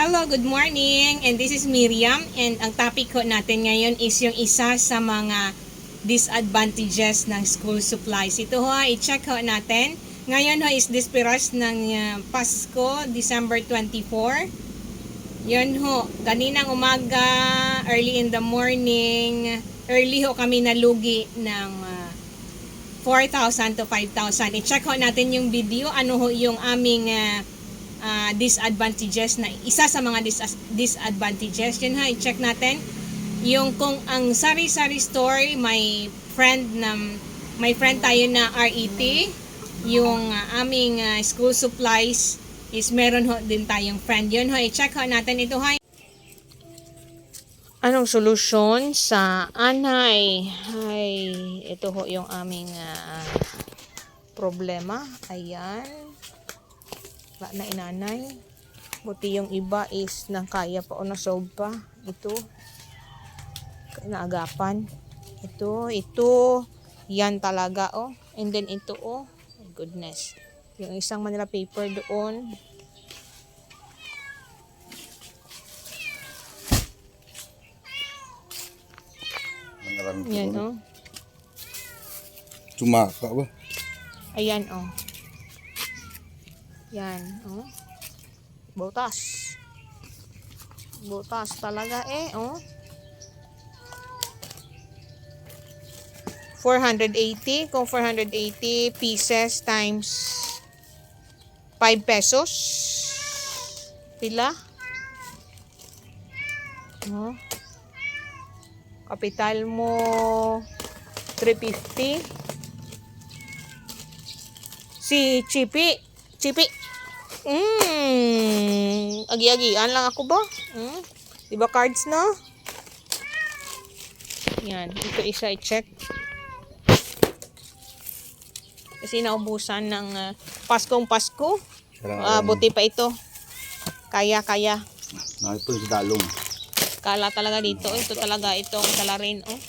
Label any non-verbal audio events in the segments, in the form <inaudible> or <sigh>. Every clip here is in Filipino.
Hello, good morning. And this is Miriam. And ang topic ko natin ngayon is yung isa sa mga disadvantages ng school supplies. Ito ho, i-check ho natin. Ngayon ho is dispiras ng uh, Pasko, December 24. Yun ho, kaninang umaga, early in the morning, early ho kami nalugi ng uh, 4,000 to 5,000. I-check ho natin yung video, ano ho yung aming uh, uh, disadvantages na isa sa mga dis- disadvantages. Yun ha, i-check natin yung kung ang sari-sari store may friend na may friend tayo na RET yung uh, aming uh, school supplies is meron ho din tayong friend yun ho i-check ho natin ito ho Anong solusyon sa anay? Ay, ito ho yung aming ah, problema. Ayan. Wala na inanay. Buti yung iba is nang kaya pa o nasolve pa. Ito. Naagapan. Ito, ito. Yan talaga, oh. And then ito, oh. My goodness. Yung isang Manila paper doon. Marami Yan, oh. Tsumaka ba? Ayan, oh. Yan, oh. Butas. Butas talaga eh, oh. 480. Kung 480 pieces times 5 pesos. Pila? Oh. Kapital mo 350. Si Chipi. Chipi. Mm, agi-agian lang ako ba? Mm, di ba cards na? Yan, ito isa i-check. Kasi naubusan ng ah, Paskong Pasko. Ah, buti pa ito. Kaya, kaya. Nakipon sa dalong. Kala talaga dito. Ito talaga itong salarin. Oh.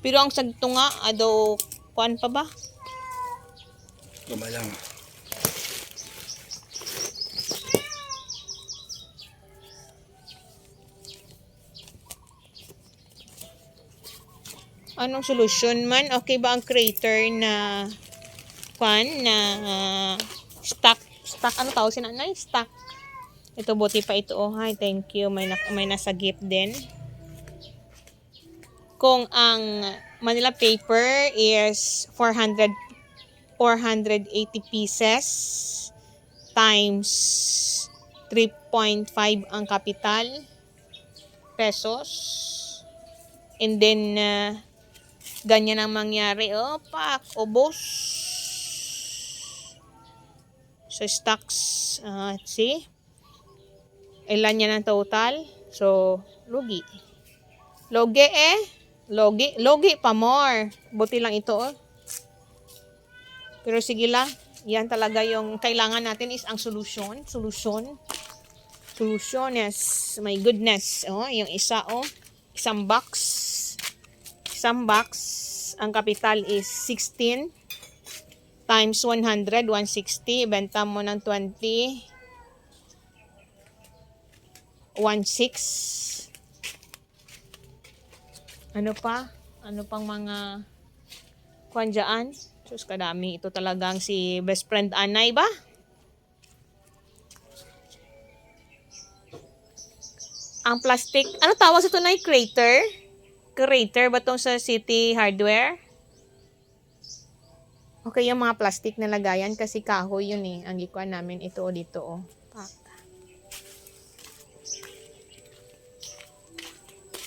Pero ang sagto nga, ado, kuan pa ba? Gamay lang. Anong solusyon man? Okay ba ang creator na kwan na ah, stock stock ano tawag si nanay? Stock. Ito buti pa ito. Oh, hi, thank you. May na, may nasa gift din. Kung ang Manila paper is 400 480 pieces times 3.5 ang kapital pesos. And then uh, ganyan ang mangyari. Oh, pak, ubos. So, stocks, uh, see? Ilan yan ang total? So, lugi. Logi eh. Logi. Logi pa more. Buti lang ito, oh. Pero sige lang. Yan talaga yung kailangan natin is ang solution. Solution. Solution, yes. My goodness. Oh, yung isa, oh. Isang box. Isang box. Ang capital is 16 times 100, 160. Benta mo ng 20. 1.6. Ano pa? Ano pang mga kwan dyan? Sus, kadami. Ito talagang si best friend Anay ba? Ang plastic, ano tawag sa ito na crater? Crater ba tong sa City Hardware? Okay, yung mga plastic na lagayan kasi kahoy yun eh. Ang gikuan namin ito o dito o. Pak.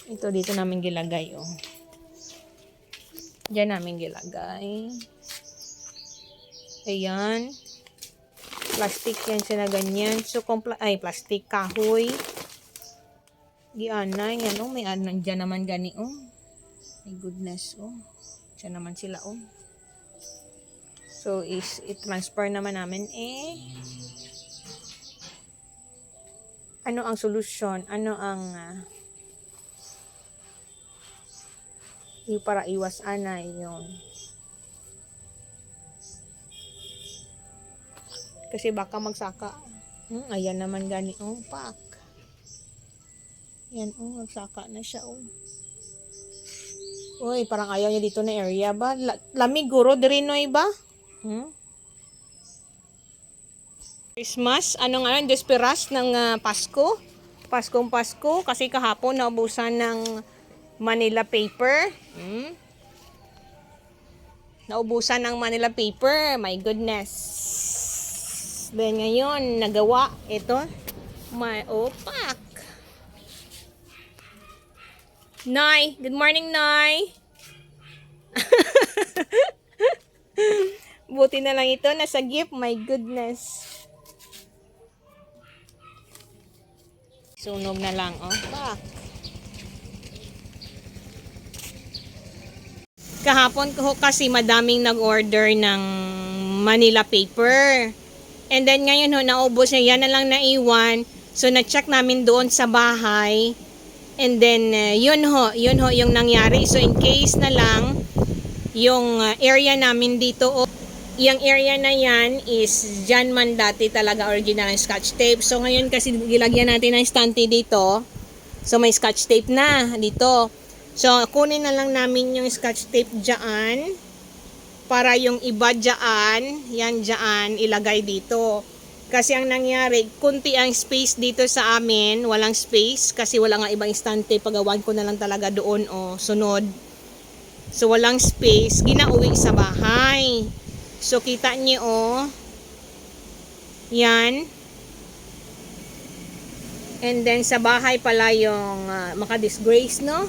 Ito dito namin gilagay oh. Diyan namin gilagay. Ayan. Plastic yan siya na ganyan. So, ay, plastic, kahoy. Gianay, yan oh. May ano, dyan naman gani oh. My goodness oh. Diyan naman sila oh. So, is, i-transfer naman namin eh. Ano ang solusyon? Ano ang ah, yung para iwas anay yun. Kasi baka magsaka. Hmm, ayan naman gani. Oh, pak. Yan, oh, nagsaka na siya, oh. Uy, parang ayaw niya dito na area ba? La- lamig guro, diri noy ba? Hmm? Christmas, ano nga yun, desperas ng ah, Pasko. Paskong Pasko, kasi kahapon naubusan ng Manila paper. Hmm? Naubusan ng Manila paper. My goodness. Then ngayon, nagawa. Ito. My opak. Nay, good morning, Nay. <laughs> Buti na lang ito, nasa gift. My goodness. Sunog na lang, oh. Pak. Kahapon ko kasi madaming nag-order ng Manila paper. And then ngayon ho, naubos niya. Yan na lang naiwan. So, na-check namin doon sa bahay. And then, uh, yun ho, yun ho yung nangyari. So, in case na lang, yung uh, area namin dito, o yung area na yan is dyan man dati talaga original scotch tape. So, ngayon kasi gilagyan natin ng stante dito. So, may scotch tape na dito. So, kunin na lang namin yung scotch tape dyan para yung iba dyan, yan dyan, ilagay dito. Kasi ang nangyari, kunti ang space dito sa amin, walang space kasi wala nga ibang istante, pagawan ko na lang talaga doon o sunod. So walang space, ginauwi sa bahay. So kita niyo oh, yan. And then sa bahay pala yung uh, makadisgrace, no?